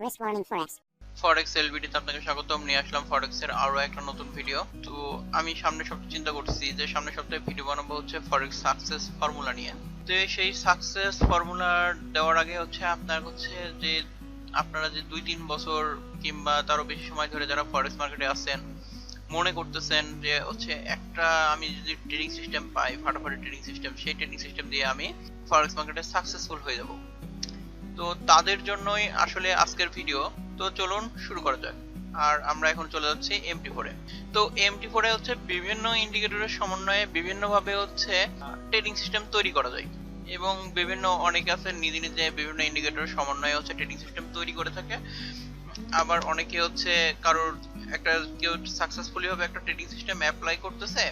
Risk warning forex. Forex এলবিডিতে আপনাকে স্বাগতম। নিয়ে আসলাম ফরেক্স এর আরও একটা নতুন ভিডিও তো আমি সামনে সপ্তাহে চিন্তা করছি যে সামনে সপ্তাহে ভিডিও বানাবো হচ্ছে ফরেক্স সাকসেস ফর্মুলা নিয়ে। তো সেই সাকসেস ফর্মুলা দেওয়ার আগে হচ্ছে আপনার হচ্ছে যে আপনারা যে দুই তিন বছর কিংবা তারও বেশি সময় ধরে যারা ফরেক্স মার্কেটে আছেন, মনে করতেছেন যে হচ্ছে একটা আমি যদি ট্রেডিং সিস্টেম পাই, ফাটাফাটি ট্রেডিং সিস্টেম সেই ট্রেডিং সিস্টেম দিয়ে আমি ফরেক্স মার্কেটে সাকসেসফুল হয়ে যাব। তো তাদের জন্যই আসলে আজকের ভিডিও তো চলুন শুরু করা যাক। আর আমরা এখন চলে যাচ্ছি এমটি ফোরে তো এমটি ফোরে হচ্ছে বিভিন্ন ইন্ডিকেটরের সমন্বয়ে বিভিন্নভাবে হচ্ছে ট্রেডিং সিস্টেম তৈরি করা যায়। এবং বিভিন্ন অনেকে আছে, নিজে নিজে বিভিন্ন ইন্ডিকেটরের সমন্বয়ে হচ্ছে ট্রেডিং সিস্টেম তৈরি করে থাকে। আবার অনেকে হচ্ছে কারোর একটা কেউ সাকসেসফুলি ভাবে একটা ট্রেডিং সিস্টেম অ্যাপ্লাই করতেছে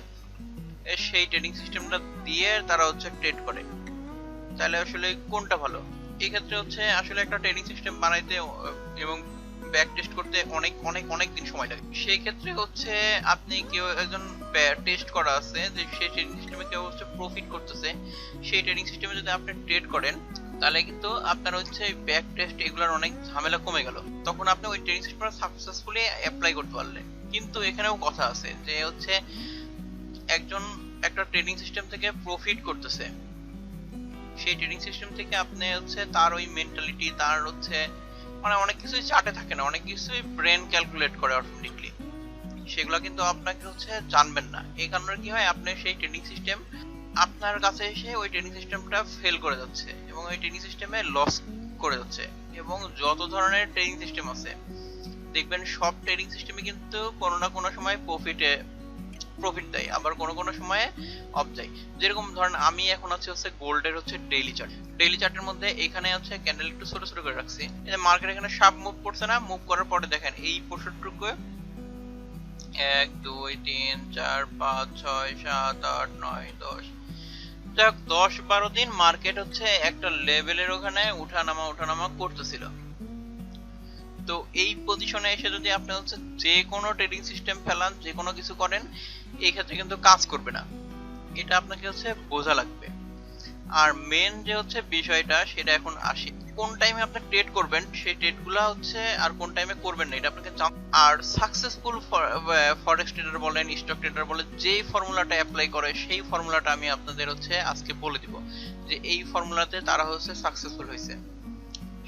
সেই ট্রেডিং সিস্টেমটা দিয়ে তারা হচ্ছে ট্রেড করে। তাহলে আসলে কোনটা ভালো? এই ক্ষেত্রে হচ্ছে আসলে একটা ট্রেনিং সিস্টেম বানাইতে এবং ব্যাক টেস্ট করতে অনেক অনেক অনেক দিন সময় লাগে। সেই ক্ষেত্রে হচ্ছে আপনি কেউ একজন টেস্ট করা আছে, যে সেই ট্রেনিং সিস্টেমে কেউ হচ্ছে প্রফিট করতেছে, সেই ট্রেনিং সিস্টেমে যদি আপনি ট্রেড করেন, তাহলে কিন্তু আপনার হচ্ছে ব্যাক টেস্ট এগুলোর অনেক ঝামেলা কমে গেল। তখন আপনি ওই ট্রেনিং সিস্টেমটা সাকসেসফুলি অ্যাপ্লাই করতে পারলেন। কিন্তু এখানেও কথা আছে যে হচ্ছে একজন একটা ট্রেনিং সিস্টেম থেকে প্রফিট করতেছে। সেই ট্রেডিং সিস্টেম থেকে আপনি হচ্ছে তার ওই মেন্টালিটি তার হচ্ছে মানে অনেক কিছুই চাটে থাকে না, অনেক কিছুই ব্রেন ক্যালকুলেট করে অটোমেটিকলি সেগুলো কিন্তু আপনাকে হচ্ছে জানবেন না। এই কারণে কি হয়, আপনি সেই ট্রেনিং সিস্টেম আপনার কাছে এসে ওই ট্রেনিং সিস্টেমটা ফেল করে যাচ্ছে এবং ওই ট্রেনিং সিস্টেমে লস করে যাচ্ছে এবং যত ধরনের ট্রেনিং সিস্টেম আছে, দেখবেন সব ট্রেনিং সিস্টেমে কিন্তু কোনো না কোনো সময় প্রফিটে প্রফিট দেয়, আবার কোনো কোনো সময়ে অফ যায়। যেরকম ধরেন আমি এখন আছে হচ্ছে গোল্ডের হচ্ছে ডেইলি চার্ট ডেইলি চার্টের মধ্যে এখানে হচ্ছে ক্যান্ডেল একটু ছোট ছোট করে রাখছি। যে মার্কেট এখানে সাপ মুভ করছে না মুভ করার পরে দেখেন এই পোর্শনটুকু এক, দুই, তিন, চার, পাঁচ, ছয়, সাত, আট, নয়, দশ। যাক, দশ, বারো দিন মার্কেট হচ্ছে একটা লেভেলের ওখানে উঠানামা উঠানামা করতেছিল। তো এই পজিশনে এসে যদি আপনি হচ্ছে যে কোনো ট্রেডিং সিস্টেম ফেলান, যে কোনো কিছু করেন এই ক্ষেত্রে কিন্তু কাজ করবে না। এটা আপনাকে হচ্ছে বোঝা লাগবে। আর মেন যে হচ্ছে বিষয়টা, সেটা এখন আসি। কোন টাইমে আপনি ট্রেড করবেন, সেই ট্রেডগুলো হচ্ছে আর কোন টাইমে করবেন না, এটা আপনাকে আর সাকসেসফুল ফরেক্স ট্রেডার বলেন স্টক ট্রেডার বলেন, যেই ফর্মুলাটা অ্যাপ্লাই করে, সেই ফর্মুলাটা আমি আপনাদের হচ্ছে আজকে বলে দিব। যে এই ফর্মুলাতে তারা হচ্ছে সাকসেসফুল হয়েছে।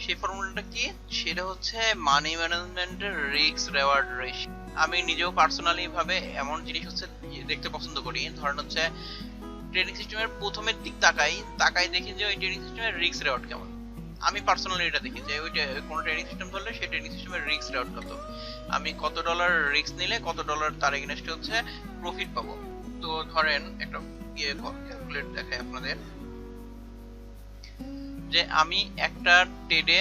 সেই ফর্মুলাটা কি? সেটা হচ্ছে মানি ম্যানেজমেন্টের রিস্ক রেওয়ার্ড রেশিও আমি নিজেও পার্সোনালি ভাবে এমন জিনিস হচ্ছে দেখতে পছন্দ করি। ধরেন হচ্ছে ট্রেনিং সিস্টেমের প্রথমের দিক তাকাই তাকাই দেখি যে ওই ট্রেনিং সিস্টেমের রিস্ক রেওয়ার্ড কেমন। আমি পার্সোনালি এটা দেখি যে ওই কোনো ট্রেনিং সিস্টেম ধরলে সেই ট্রেনিং সিস্টেমের রিস্ক রেওয়ার্ড কত। আমি কত ডলার রিস্ক নিলে কত ডলার তার এগেনস্টে হচ্ছে প্রফিট পাবো। তো ধরেন একটা ইয়ে ক্যালকুলেট দেখাই আপনাদের। যে আমি একটা ট্রেডে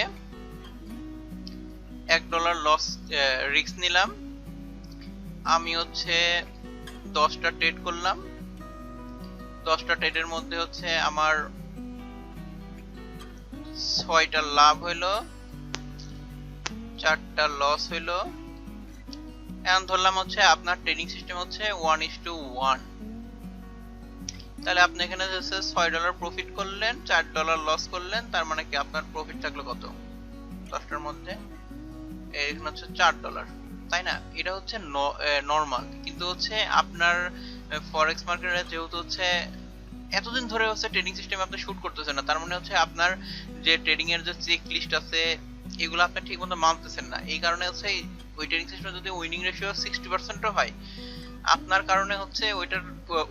এক ডলার লস রিস্ক নিলাম আমি হচ্ছে দশটা ট্রেড করলাম। দশটা ট্রেডের মধ্যে হচ্ছে আমার ছয়টা লাভ হইল, চারটা লস হইল। এখন ধরলাম হচ্ছে আপনার ট্রেডিং সিস্টেম হচ্ছে ওয়ান ইস টু ওয়ান তাহলে আপনি এখানে হচ্ছে ছয় ডলার প্রফিট করলেন, চার ডলার লস করলেন, তার মানে কি আপনার প্রফিট থাকল কত? দশটার মধ্যে। এখানে হচ্ছে চার ডলার তাই না? এটা হচ্ছে নর্মাল কিন্তু হচ্ছে আপনার ফরেক্স মার্কেটে যেহেতু হচ্ছে এতদিন ধরে হচ্ছে ট্রেডিং সিস্টেম আপনি শুট করতেছেন না, তার মানে হচ্ছে আপনার যে ট্রেডিং এর যে চেক লিস্ট আছে, এগুলো আপনি ঠিক মতো মানতেছেন না। এই কারণে হচ্ছে ওই ট্রেডিং সিস্টেম যদি উইনিং রেশিও সিক্সটি পার্সেন্টও হয়, আপনার কারণে হচ্ছে ওইটার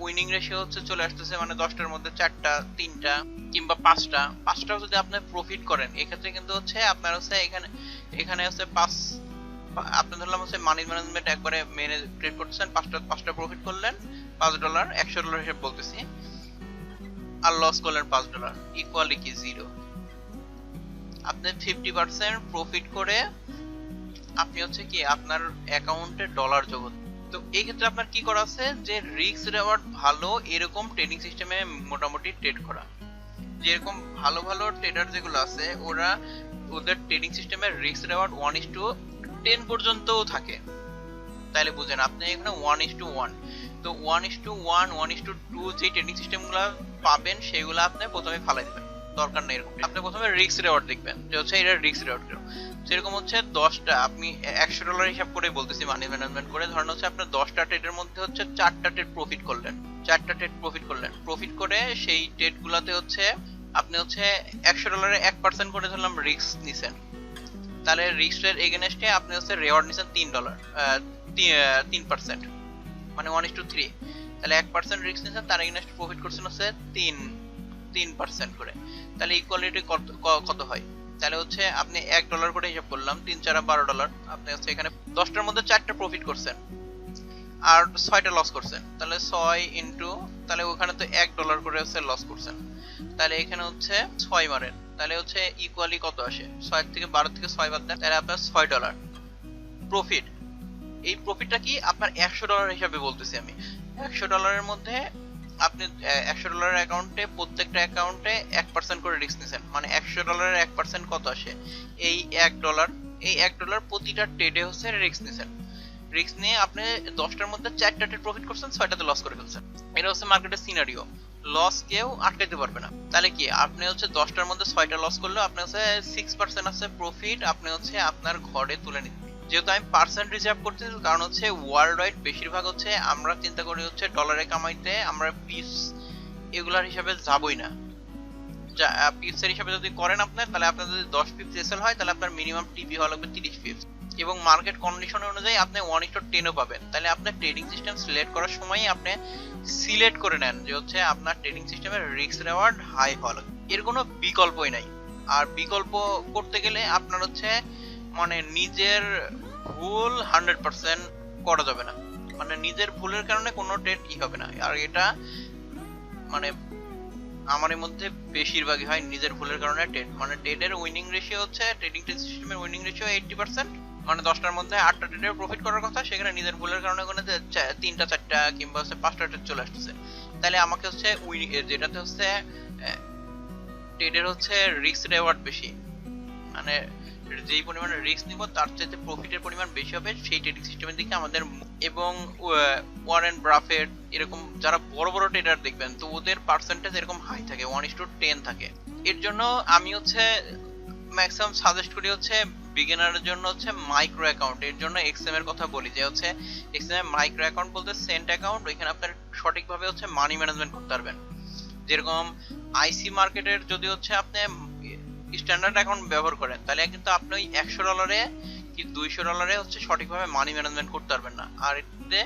উইনিং রেশিও হচ্ছে চলে আসতেছে মানে দশটার মধ্যে চারটা, তিনটা কিংবা পাঁচটা। পাঁচটাও যদি আপনি প্রফিট করেন, এক্ষেত্রে কিন্তু হচ্ছে আপনার হচ্ছে এখানে এখানে হচ্ছে পাঁচ আপনি ধরলাম হচ্ছে মানি ম্যানেজমেন্ট একবারে মেনে ট্রেড করতেছেন, পাঁচটা পাঁচটা প্রফিট করলেন, পাঁচ ডলার একশো ডলার হিসেবে বলতেছি। আর লস করলেন পাঁচ ডলার ইকুয়ালি কি জিরো আপনি ফিফটি পার্সেন্ট প্রফিট করে আপনি হচ্ছে কি আপনার অ্যাকাউন্টে ডলার যোগ তো এই ক্ষেত্রে আপনার কি করা আছে? যে রিস্ক রেওয়ার্ড ভালো এরকম ট্রেডিং সিস্টেমে মোটামুটি ট্রেড করা। যেরকম ভালো ভালো ট্রেডার যেগুলো আছে, ওরা ওদের ট্রেডিং সিস্টেমের risk reward one is to ten পর্যন্তও থাকে। তাহলে বুঝেন, আপনি এখানে ওয়ান ইস টু ওয়ান তো one is to one one is to two যে ট্রেডিং সিস্টেমগুলো পাবেন, সেগুলো আপনি প্রথমে ফালাই দেবেন। দরকার নেই এরকম। আপনি প্রথমে রিক্স রেওয়ার্ড দেখবেন, যে হচ্ছে এটা রিক্স রেওয়ার্ড সেরকম হচ্ছে দশটা, আপনি একশো ডলার হিসাব করে বলতেছি মানি ম্যানেজমেন্ট করে। ধরেন হচ্ছে আপনার দশটা ট্রেডের মধ্যে হচ্ছে চারটা ট্রেড প্রফিট করলেন। চারটা ট্রেড প্রফিট করলেন। প্রফিট করে সেই ট্রেড গুলাতে হচ্ছে আপনি হচ্ছে একশো ডলারে এক পার্সেন্ট করে ধরলাম রিক্স নিছেন। তাহলে রিক্সের এগেনস্টে আপনি হচ্ছে রেওয়ার্ড নিছেন তিন ডলার তিন পার্সেন্ট মানে ওয়ান ইস টু থ্রি তাহলে এক পার্সেন্ট রিক্স নিছেন, তার এগেনস্ট প্রফিট করছেন হচ্ছে তিন তিন পার্সেন্ট করে, তাহলে ইকুয়ালিটি কত কত হয়? তাহলে হচ্ছে আপনি এক ডলার করে হিসাব করলাম, তিন চারা বারো ডলার আপনি হচ্ছে এখানে দশটার মধ্যে চারটা প্রফিট করছেন, আর ছয়টা লস করছেন, তাহলে ছয় ইন্টু তাহলে ওখানে তো এক ডলার করে হচ্ছে লস করছেন, তাহলে এখানে হচ্ছে ছয় মারেন তাহলে হচ্ছে ইকুয়ালি কত আসে? ছয় থেকে বারো থেকে ছয় বাদ দেন, তাহলে আপনার ছয় ডলার প্রফিট এই প্রফিটটা কি আপনার একশো ডলার হিসাবে বলতেছি আমি। একশো ডলারের মধ্যে আপনি একশো ডলারের অ্যাকাউন্টে প্রত্যেকটা অ্যাকাউন্টে এক পার্সেন্ট করে রিস্ক নিছেন। মানে একশো ডলারের এক পার্সেন্ট কত আসে? এই এক ডলার এই এক ডলার প্রতিটা ট্রেডে হচ্ছে রিস্ক নিছেন। রিস্ক নিয়ে আপনি দশটার মধ্যে চারটা ট্রেড প্রফিট করছেন, ছয়টাতে লস করে ফেলছেন। এটা হচ্ছে মার্কেটের সিনারিও লস কেউ আটকাইতে পারবে না। তাহলে কি? আপনি হচ্ছে দশটার মধ্যে ছয়টা লস করলে আপনি হচ্ছে সিক্স পার্সেন্ট আছে প্রফিট আপনি হচ্ছে আপনার ঘরে তুলে নিতে যেহেতু আমি পার্সেন্ট রিজার্ভ করতেছি, কারণ হচ্ছে ওয়ার্ল্ড ওয়াইড বেশিরভাগ হচ্ছে আমরা চিন্তা করি হচ্ছে ডলারে কামাইতে আমরা পিস এগুলার হিসাবে যাবই না। পিপসের হিসাবে যদি করেন আপনার, তাহলে আপনার যদি দশ পিপস এসএল হয়, তাহলে আপনার মিনিমাম টিপি হওয়া লাগবে তিরিশ পিপস এবং মার্কেট কন্ডিশন অনুযায়ী আপনি ওয়ান ইস্টো টেনও পাবেন। তাহলে আপনার ট্রেডিং সিস্টেম সিলেক্ট করার সময় আপনি সিলেক্ট করে নেন যে হচ্ছে আপনার ট্রেডিং সিস্টেমের রিস্ক রেওয়ার্ড হাই হওয়া লাগবে। এর কোনো বিকল্পই নাই। আর বিকল্প করতে গেলে আপনার হচ্ছে মানে নিজের ভুল হান্ড্রেড পার্সেন্ট করা যাবে না। মানে নিজের ভুলের কারণে কোনো ট্রেড ই হবে না। আর এটা মানে আমার মধ্যে বেশিরভাগই হয় নিজের ভুলের কারণে টেট মানে ট্রেডের উইনিং রেশিও হচ্ছে ট্রেডিং সিস্টেমের উইনিং রেশিও এইটটি পার্সেন্ট মানে দশটার মধ্যে আটটা ট্রেডের প্রফিট করার কথা, সেখানে নিজের ভুলের কারণে যে তিনটা, চারটা কিংবা হচ্ছে পাঁচটা ট্রেড চলে আসছে তাহলে আমাকে হচ্ছে উইনিং যেটাতে হচ্ছে ট্রেডের হচ্ছে রিস্ক রেওয়ার্ড বেশি। মানে যেই পরিমাণে রিস্ক নিব, তার চাইতে প্রফিটের পরিমাণ বেশি হবে, সেই ট্রেডিং সিস্টেমের দিকে আমাদের এবং ওয়ারেন ব্রাফেট এরকম যারা বড় বড় ট্রেডার দেখবেন, তো ওদের পার্সেন্টেজ এরকম হাই থাকে ওয়ান ইস টু টেন থাকে। এর জন্য আমি হচ্ছে ম্যাক্সিমাম সাজেস্ট করি হচ্ছে বিগিনারের জন্য হচ্ছে মাইক্রো অ্যাকাউন্ট এর জন্য এক্সএম এর কথা বলি, যে হচ্ছে এক্সএম মাইক্রো অ্যাকাউন্ট বলতে সেন্ট অ্যাকাউন্ট ওইখানে আপনার সঠিকভাবে হচ্ছে মানি ম্যানেজমেন্ট করতে পারবেন। যেরকম আইসি মার্কেটের যদি হচ্ছে আপনি স্ট্যান্ডার্ড অ্যাকাউন্ট ব্যবহার করেন, তাহলে কিন্তু আপনি ওই একশো ডলারে কি দুইশো ডলারে হচ্ছে সঠিকভাবে মানি ম্যানেজমেন্ট করতে পারবেন না, আর এতে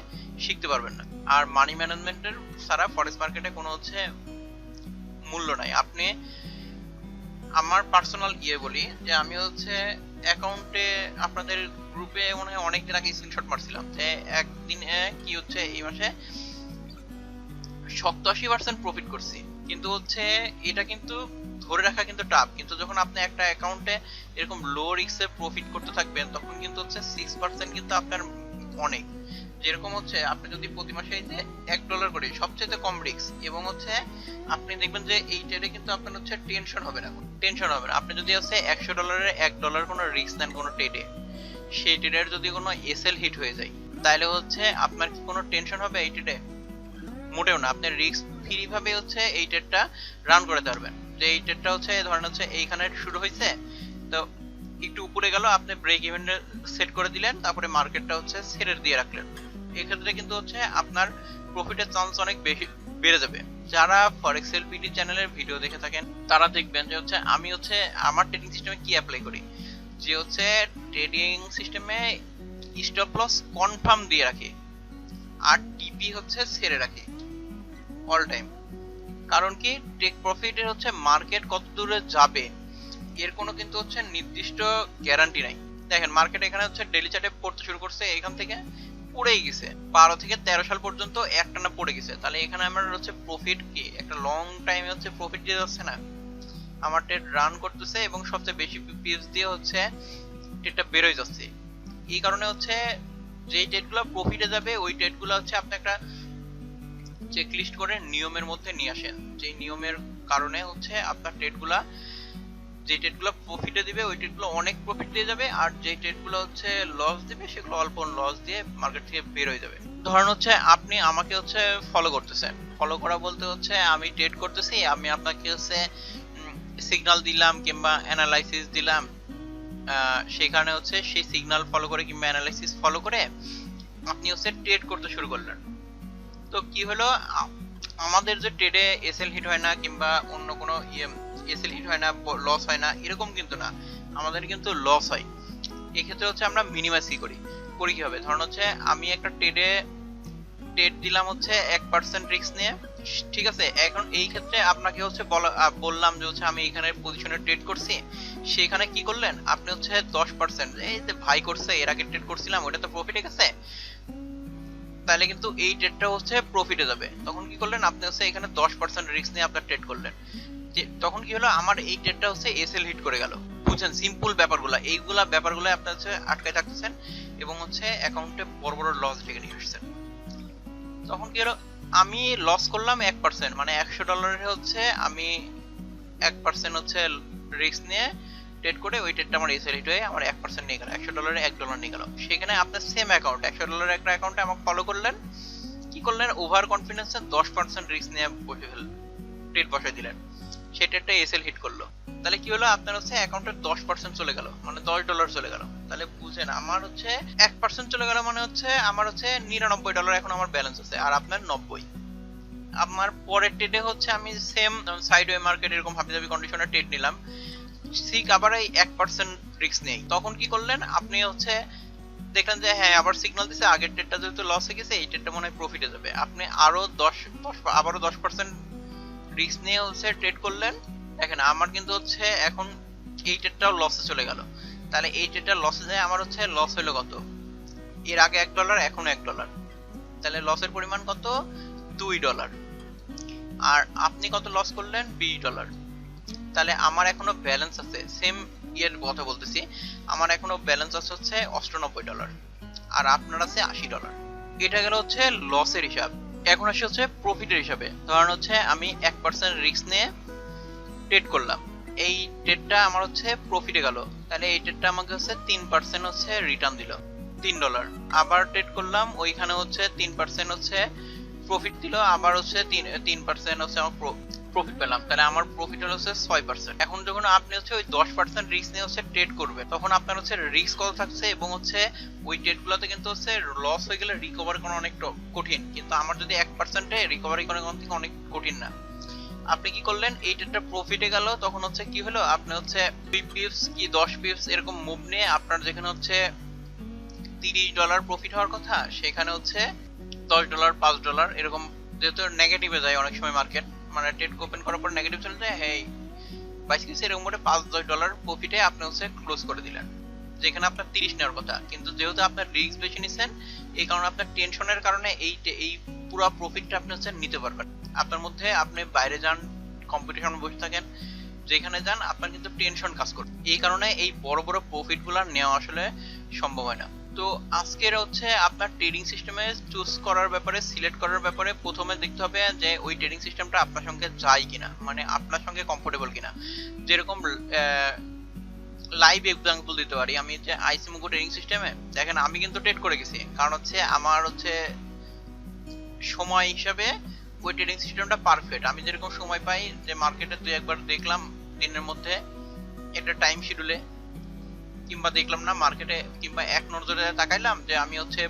শিখতে পারবেন না। আর মানি ম্যানেজমেন্টের ছাড়া ফরেক্স মার্কেটে কোনো হচ্ছে মূল্য নাই। আপনি আমার পার্সোনাল ইয়ে বলি যে আমি হচ্ছে অ্যাকাউন্টে আপনাদের গ্রুপে মনে হয় অনেকদিন আগে স্ক্রিনশট মারছিলাম যে একদিনে কি হচ্ছে এই মাসে সপ্তাশি পার্সেন্ট প্রফিট করছি। কিন্তু হচ্ছে এটা কিন্তু ধরে রাখা কিন্তু টাফ কিন্তু যখন আপনি একটা অ্যাকাউন্টে এরকম লো রিস্কে প্রফিট করতে থাকবেন, তখন কিন্তু হচ্ছে সিক্স পার্সেন্ট কিন্তু আপনার অনেক। যেরকম হচ্ছে, আপনি যদি প্রতি মাসে এই যে এক ডলার করে সবচেয়ে কম রিস্ক এবং হচ্ছে, আপনি দেখবেন যে এই ট্রেডে কিন্তু আপনার হচ্ছে টেনশন হবে না। টেনশন হবে না। আপনি যদি হচ্ছে একশো ডলারের এক ডলার কোনো রিস্ক নেন কোনো ট্রেডে সেই ট্রেডের যদি কোনো এসএল হিট হয়ে যায় তাহলে হচ্ছে আপনার কি কোনো টেনশন হবে এই ট্রেডে মোটেও না। আপনি রিস্ক ফ্রি ভাবে হচ্ছে এই ট্রেডটা রান করতে পারবেন এই ট্রেডটা হচ্ছে ধরেন হচ্ছে, এইখানে শুরু হয়েছে। তো একটু উপরে গেল, আপনি ব্রেক ইভেন্ট সেট করে দিলেন, তারপরে মার্কেটটা হচ্ছে ছেড়ে দিয়ে রাখলেন। এক্ষেত্রে কিন্তু হচ্ছে, আপনার প্রফিটের চান্স অনেক বেশি, বেড়ে যাবে। যারা ফরেক্স এলপিডি চ্যানেলের ভিডিও দেখে থাকেন, তারা দেখবেন যে হচ্ছে, আমি হচ্ছে, আমার ট্রেডিং সিস্টেমে কি অ্যাপ্লাই করি? যে হচ্ছে ট্রেডিং সিস্টেমে স্টপ লস কনফার্ম দিয়ে রাখি। আর টিপি হচ্ছে ছেড়ে রাখি। অল টাইম কারণ কি টেক প্রফিটের হচ্ছে মার্কেট কত দূরে যাবে, এর কোনো কিন্তু হচ্ছে নির্দিষ্ট গ্যারান্টি নাই। দেখেন মার্কেট এখানে হচ্ছে ডেলি চার্টে পড়তে শুরু করছে, এখান থেকে পড়েই গেছে। বারো থেকে তেরো সাল পর্যন্ত একটানা পড়ে গেছে। তাহলে এখানে আমার হচ্ছে প্রফিট কি? একটা লং টাইমে হচ্ছে প্রফিট দিয়ে যাচ্ছে না। আমার ট্রেড রান করতেছে এবং সবচেয়ে বেশি পিএস দিয়ে হচ্ছে ট্রেডটা বেরোয় যাচ্ছে। এই কারণে হচ্ছে যেই ট্রেডগুলো প্রফিটে যাবে, ওই ট্রেডগুলো হচ্ছে আপনি একটা চেকলিস্ট করে নিয়মের মধ্যে নিয়ে আসেন। যে নিয়মের কারণে হচ্ছে আপনার ট্রেডগুলা যে ট্রেডগুলো প্রফিটে দিবে, ওই ট্রেডগুলো অনেক প্রফিট দিয়ে যাবে, আর যে ট্রেডগুলো হচ্ছে লস দিবে, সেগুলো অল্প লস দিয়ে মার্কেট থেকে বের হয়ে যাবে। ধরেন হচ্ছে আপনি আমাকে হচ্ছে ফলো করতেছেন। ফলো করা বলতে হচ্ছে আমি ট্রেড করতেছি, আমি আপনাকে হচ্ছে সিগন্যাল দিলাম কিংবা অ্যানালাইসিস দিলাম সেখানে হচ্ছে সেই সিগন্যাল ফলো করে কিংবা অ্যানালাইসিস ফলো করে আপনি হচ্ছে ট্রেড করতে শুরু করলেন। তো কি হলো? আমাদের যে ট্রেডে এসএল হিট হয় না কিংবা অন্য কোনো এসএল হিট হয় না লস হয় না, এরকম কিন্তু না। আমাদের কিন্তু লস হয়। এক্ষেত্রে হচ্ছে আমরা মিনিমাইজ কি করি। করি কি হবে ধরুন হচ্ছে আমি একটা ট্রেডে ট্রেড দিলাম হচ্ছে এক পার্সেন্ট রিস্ক নিয়ে। ঠিক আছে? এখন এই ক্ষেত্রে আপনাকে হচ্ছে বলা বললাম যে হচ্ছে আমি এখানে পজিশনে ট্রেড করছি। সেখানে কি করলেন? আপনি হচ্ছে দশ পার্সেন্ট এই যে ভাই করছে, এর আগে ট্রেড করছিলাম, ওটা তো প্রফিটে গেছে তাহলে কিন্তু এই ট্রেডটা হচ্ছে প্রফিটে যাবে। তখন কি করলেন? আপনি হচ্ছে এখানে দশ পার্সেন্ট রিস্ক নিয়ে আপনার ট্রেড করলেন। যে তখন কি হলো? আমার এই ট্রেডটা হচ্ছে এসএল হিট করে গেল। বুঝছেন? সিম্পল ব্যাপারগুলো। এইগুলা ব্যাপারগুলো আপনার হচ্ছে আটকায় থাকতেছেন এবং হচ্ছে অ্যাকাউন্টে বড় বড় লস ডেকে নিয়ে আসছেন। তখন কি হলো? আমি লস করলাম এক পার্সেন্ট মানে একশো ডলারের হচ্ছে আমি এক পার্সেন্ট হচ্ছে রিস্ক নিয়ে ট্রেড করে ওই ট্রেডটা আমার এসএল হিট হয়ে আমার এক পার্সেন্ট নিয়ে গেল, একশো ডলারে এক ডলার নিয়ে গেল। সেখানে আপনার সেম অ্যাকাউন্ট একশো ডলারের একটা অ্যাকাউন্টে আমাকে ফলো করলেন। কি করলেন? ওভার কনফিডেন্সে দশ পার্সেন্ট রিস্ক নিয়ে বসে ফেললেন ট্রেড বসাই দিলেন। সেই ট্রেডটা এসএল হিট করল। তাহলে কি হলো? আপনার হচ্ছে অ্যাকাউন্টে দশ পার্সেন্ট চলে গেল মানে দশ ডলার চলে গেল। তাহলে বুঝেন, আমার হচ্ছে এক পার্সেন্ট চলে গেল মানে হচ্ছে আমার হচ্ছে নিরানব্বই ডলার এখন আমার ব্যালেন্স আছে, আর আপনার নব্বই। আমার পরের ট্রেডে হচ্ছে আমি সেম সাইডওয়ে মার্কেট এরকম হাবি জাবি কন্ডিশনে ট্রেড নিলাম। আবার এই এক পার্সেন্ট রিস্ক নেই। তখন কি করলেন? আপনি হচ্ছে দেখলেন যে হ্যাঁ আবার সিগন্যাল দিছে, আগের ট্রেডটা যেহেতু লস হয়ে গেছে, এই ট্রেডটা মনে হয় প্রফিটে যাবে। আপনি আরও দশ দশ, আবারও দশ পার্সেন্ট রিস্ক নিয়ে হচ্ছে ট্রেড করলেন। দেখেন, আমার কিন্তু হচ্ছে এখন এই ট্রেডটাও লসে চলে গেল। তাহলে এই ট্রেডটা লসে যায়, আমার হচ্ছে লস হলো কত? এর আগে এক ডলার এখন এক ডলার তাহলে লসের পরিমাণ কত? দুই ডলার আর আপনি কত লস করলেন? বিশ ডলার তাহলে আমার এখনও ব্যালেন্স আছে সেম ইয়ের কথা বলতেছি, আমার এখনও ব্যালেন্স আছে হচ্ছে অষ্টানব্বই ডলার আর আপনার আছে আশি ডলার এটা গেল হচ্ছে লসের হিসাব। এখন আসে হচ্ছে প্রফিটের হিসাবে। ধরেন হচ্ছে আমি এক পার্সেন্ট রিস্ক নিয়ে ট্রেড করলাম। এই ট্রেডটা আমার হচ্ছে প্রফিটে গেল। তাহলে এই ট্রেডটা আমাকে হচ্ছে তিন পার্সেন্ট হচ্ছে রিটার্ন দিল, তিন ডলার আবার ট্রেড করলাম, ওইখানে হচ্ছে তিন পার্সেন্ট হচ্ছে প্রফিট দিল, আবার হচ্ছে তিন তিন পার্সেন্ট হচ্ছে আমার প্রফিট পেলাম। তাহলে আমার প্রফিট হলো হচ্ছে ছয় পার্সেন্ট এখন যখন আপনি হচ্ছে ওই দশ পার্সেন্ট রিস্ক নিয়ে হচ্ছে ট্রেড করবেন, তখন আপনার হচ্ছে রিস্ক কত থাকছে এবং হচ্ছে ওই ট্রেড গুলোতে কিন্তু হচ্ছে লস হয়ে গেলে রিকভার করা অনেক কঠিন। কিন্তু আমার যদি এক পার্সেন্টে রিকভারি করা কোনো থেকে অনেক কঠিন না। আপনি কি করলেন? এই ট্রেডটা প্রফিটে গেল, তখন হচ্ছে কি হলো? আপনি হচ্ছে দুই পিপস কি দশ পিপস এরকম মুভ নিয়ে আপনার যেখানে হচ্ছে তিরিশ ডলার প্রফিট হওয়ার কথা, সেখানে হচ্ছে দশ ডলার পাঁচ ডলার এরকম যেহেতু নেগেটিভে যায় অনেক সময় মার্কেট মানে ট্রেড ওপেন করার পর নেগেটিভ চলে যায় এই বাইশ কিছু এরকম করে পাঁচ দশ ডলার প্রফিটে আপনি হচ্ছে ক্লোজ করে দিলেন। যেখানে আপনার তিরিশ নেওয়ার কথা। কিন্তু যেহেতু আপনার রিস্ক বেশি নিচ্ছেন এই কারণে আপনার টেনশনের কারণে এই এই পুরো প্রফিটটা আপনি হচ্ছে নিতে পারবেন। আপনার মধ্যে আপনি বাইরে যান কম্পিটিশন বসে থাকেন, যেখানে যান, আপনার কিন্তু টেনশন কাজ করবে। এই কারণে এই বড় বড় প্রফিটগুলা নেওয়া আসলে সম্ভব হয় না। তো আজকের হচ্ছে আপনার ট্রেডিং সিস্টেমে চুজ করার ব্যাপারে সিলেক্ট করার ব্যাপারে প্রথমে দেখতে হবে যে ওই ট্রেডিং সিস্টেমটা আপনার সঙ্গে যায় কিনা মানে আপনার সঙ্গে কমফোর্টেবল কিনা। যেরকম লাইভ এক্সাম্পল দিতে পারি আমি যে আইসি মুগো ট্রেডিং সিস্টেমে দেখেন, আমি কিন্তু ট্রেড করে গেছি। কারণ হচ্ছে আমার হচ্ছে সময় হিসাবে ওই ট্রেডিং সিস্টেমটা পারফেক্ট আমি যেরকম সময় পাই যে মার্কেটে দুই একবার দেখলাম দিনের মধ্যে একটা টাইম শিডিউলে কিংবা দেখলাম না, মার্কেটে কিংবা এক নজরে তাকাইলাম যে আমি হচ্ছে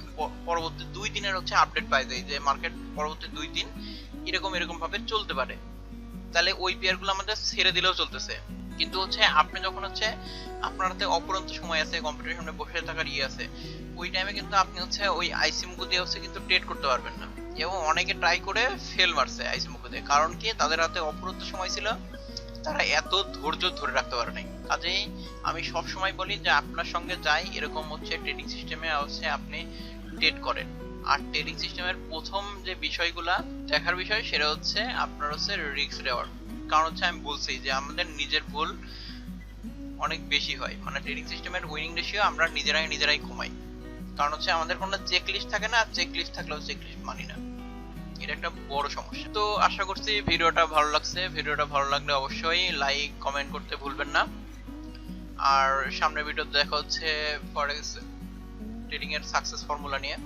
পরবর্তী দুই দিনের হচ্ছে আপডেট পাই যাই যে মার্কেট পরবর্তী দুই দিন এরকম এরকম ভাবে চলতে পারে। তাহলে ওই পেয়ারগুলো আমাদের ছেড়ে দিলেও চলতেছে। কিন্তু হচ্ছে আপনি যখন হচ্ছে আপনার হাতে অপরন্ত সময় আছে কম্পিউটারের সামনে বসে থাকার ইয়ে আছে, ওই টাইমে কিন্তু আপনি হচ্ছে ওই আইসি মুকু দিয়ে হচ্ছে কিন্তু ট্রেড করতে পারবেন না। এবং অনেকে ট্রাই করে ফেল মারছে আইসি মুকু দিয়ে। কারণ কি? তাদের হাতে অপরন্ত সময় ছিল, তারা এত ধৈর্য ধরে রাখতে পারে নাই কাজেই আমি সব সময় বলি যে আপনার সঙ্গে যাই, এরকম হচ্ছে ট্রেডিং সিস্টেমে হচ্ছে আপনি ট্রেড করেন। আর ট্রেডিং সিস্টেমের প্রথম যে বিষয়গুলা দেখার বিষয়, সেটা হচ্ছে আপনার হচ্ছে রিস্ক রেওয়ার্ড কারণ হচ্ছে আমি বলছি যে আমাদের নিজের ভুল অনেক বেশি হয়। মানে ট্রেডিং সিস্টেমের উইনিং রেশিও আমরা নিজেরাই নিজেরাই কমাই। কারণ হচ্ছে আমাদের কোনো চেক লিস্ট থাকে না চেক লিস্ট থাকলেও চেক লিস্ট মানি না। এটা একটা বড় সমস্যা। তো আশা করছি ভিডিওটা ভালো লাগছে। ভিডিওটা ভালো লাগলে অবশ্যই লাইক কমেন্ট করতে ভুলবেন না। আর সামনের ভিডিও দেখা হচ্ছে ফরেক্স ট্রেডিং এর সাকসেস ফর্মুলা নিয়ে।